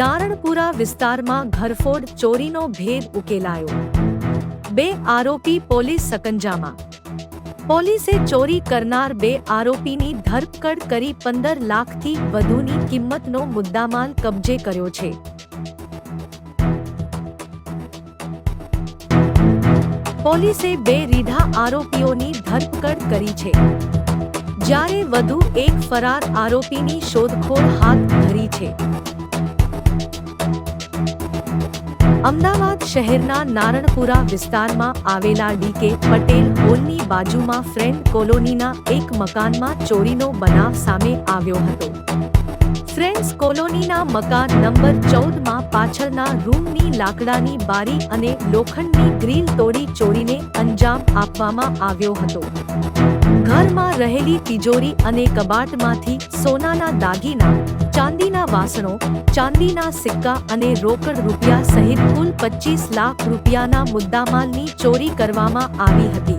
નારણપુરા વિસ્તારમાં ઘરફોડ ચોરીનો ભેદ ઉકેલાયો. બે આરોપી પોલીસ સકંજામાં. પોલીસે ચોરી કરનાર બે આરોપીની ધરપકડ કરી પંદર લાખથી વધુની કિંમતનો મુદ્દામાલ કબજે કર્યો છે. પોલીસે બે રીઢા આરોપીઓની ધરપકડ કરી છે. જ્યારે વધુ એક ફરાર આરોપીની શોધખોળ હાથ ધરી છે. અમદાવાદ શહેરના નારણપુરા વિસ્તારમાં આવેલા ડીકે પટેલ હોલની બાજુમાં ફ્રેન્ડ કોલોનીના એક મકાનમાં ચોરીનો બનાવ સામે આવ્યો હતો. ફ્રેન્ડ્સ કોલોનીના મકાન નંબર ચૌદમાં પાછળના રૂમની લાકડાની બારી અને લોખંડની ગ્રીલ તોડી ચોરીને અંજામ આપવામાં આવ્યો હતો. ઘરમાં રહેલી તિજોરી અને કબાટમાંથી સોનાના દાગીના, ચાંદીના વાસણો, ચાંદીના સિક્કા અને રોકડ રૂપિયા સહિત કુલ પચીસ લાખ રૂપિયાના મુદ્દામાલની ચોરી કરવામાં આવી હતી.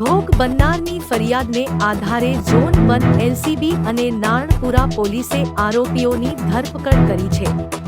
ભોગ બનનારની ફરિયાદને આધારે ઝોન વન એલસીબી અને નારણપુરા પોલીસે આરોપીઓની ધરપકડ કરી છે.